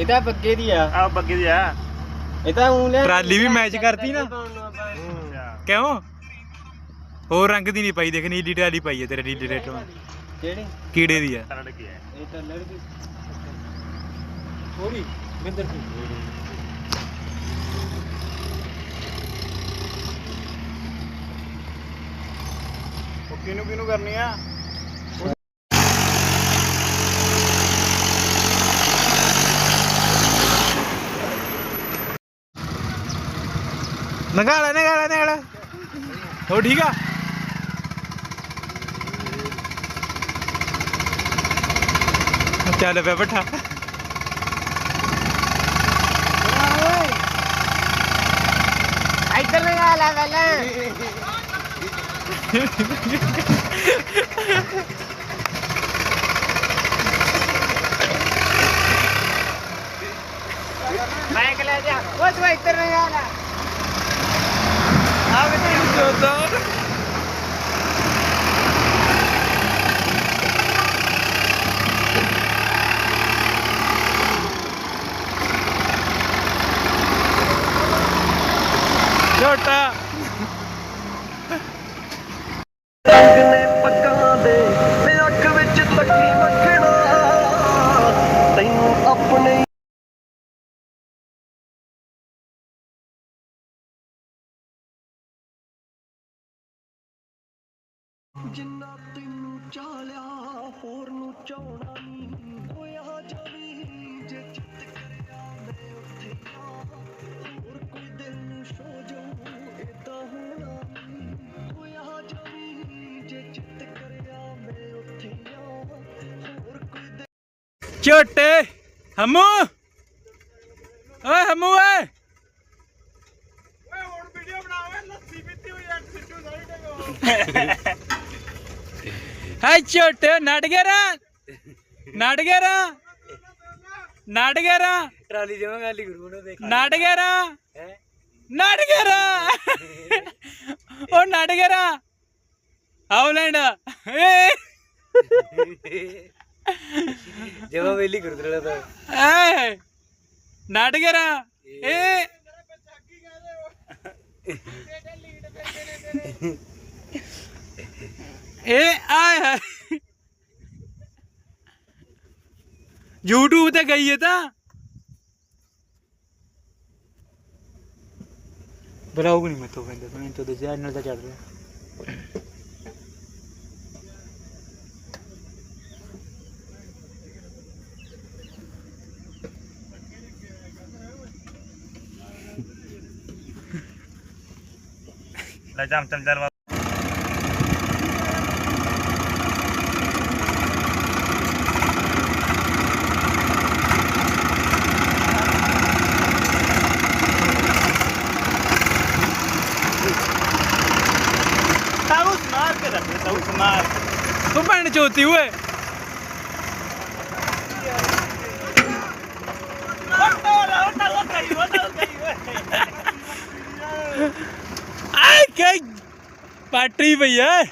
ਇਹ ਤਾਂ ਬੱਗੇ ਦੀ ਆ। ਆ ਬੱਗੇ ਦੀ ਆ। ਇਹ ਤਾਂ ਉਂ ਲਿਆ ਟਰਾਲੀ ਵੀ ਮੈਚ ਕਰਤੀ ਨਾ। ਕਿਉਂ? ਹੋਰ ਰੰਗ ਦੀ ਨਹੀਂ ਪਾਈ ਦੇਖ ਨੀਲੀ ਟਾਲੀ ਪਾਈ ਹੈ ਤੇਰੇ ਨੀਲੇ ਰੇਟੋਂ ਕਿਹੜੀ? ਕੀੜੇ ਦੀ ਆ। ਇਹ ਤਾਂ ਲੜਕੀ ਥੋੜੀ ਬਿੰਦਰ ਦੀ ਉਹ ਕਿਹਨੂੰ ਕਿਹਨੂੰ ਕਰਨੀ ਆ? ਨਗਾਲਾ ਨਗਾਲਾ ਨਗਾਲਾ। ਹੋ ਠੀਕ ਆ? ਚੱਲ ਪਿਆ ਬੱਠਾ ਇੱਧਰ ਲਗਾ ਪਹਿਲਾਂ। ਬਾਈਕ ਲੈ ਜਾ। ਉਹ ਤੂੰ ਇੱਧਰ ਲਗਾ ਲਾ ਆ ਵੀ ਛੋਟਾ। ਅੱਖ ਵਿੱਚ ਤੈਨੂੰ ਆਪਣੇ ਜਿੰਨਾ ਤੈਨੂੰ ਚਾਲਿਆ ਹੋਰ ਨੂੰ ਚਾਹਣਾ ਨਹੀਂ ਹੋਇਆ ਛੋਟੇ ਹਮੂ। ਓਏ ਹਮੂ ਓਏ। ਹਾਈ ਛੋਟੇ ਨੜ ਗਿਆ ਰਾ। ਨੜ ਗਿਆ ਰਾ। ਨੜ ਗਿਆ ਰਾ। ਟਰਾਲੀ ਜਮਾ ਗਾਲੀ ਗੁਰੂ ਨੂੰ ਦੇਖ। ਨੜ ਗਿਆ ਰਾ। ਹੈ? ਨੜ ਗਿਆ ਰਾ। ਉਹ ਨੜ ਗਿਆ ਰਾ। ਹਾਉਲੈਂਡ ਏ। ਤੇਰਾ ਤਾਂ ਏ ਨੜ ਗਿਆ ਰਾ ਏ। ਇਹ ਆਏ ਹੈ YouTube ਤੇ ਗਈ ਹੈ ਤਾਂ। ਬਲਾਉਗ ਨਹੀਂ ਮੈਂ ਤੋਂ ਕਹਿੰਦਾ ਮੈਂ ਤਾਂ ਚੈਨਲ ਤੇ ਚੜ ਰਿਹਾ। ਲੈ ਚੱਲ ਚੱਲ ਚੱਲ ਸਾਊ ਸਮਾਰ ਕੇ ਕਿ ਪਾਟਰੀ ਪਈ ਐ?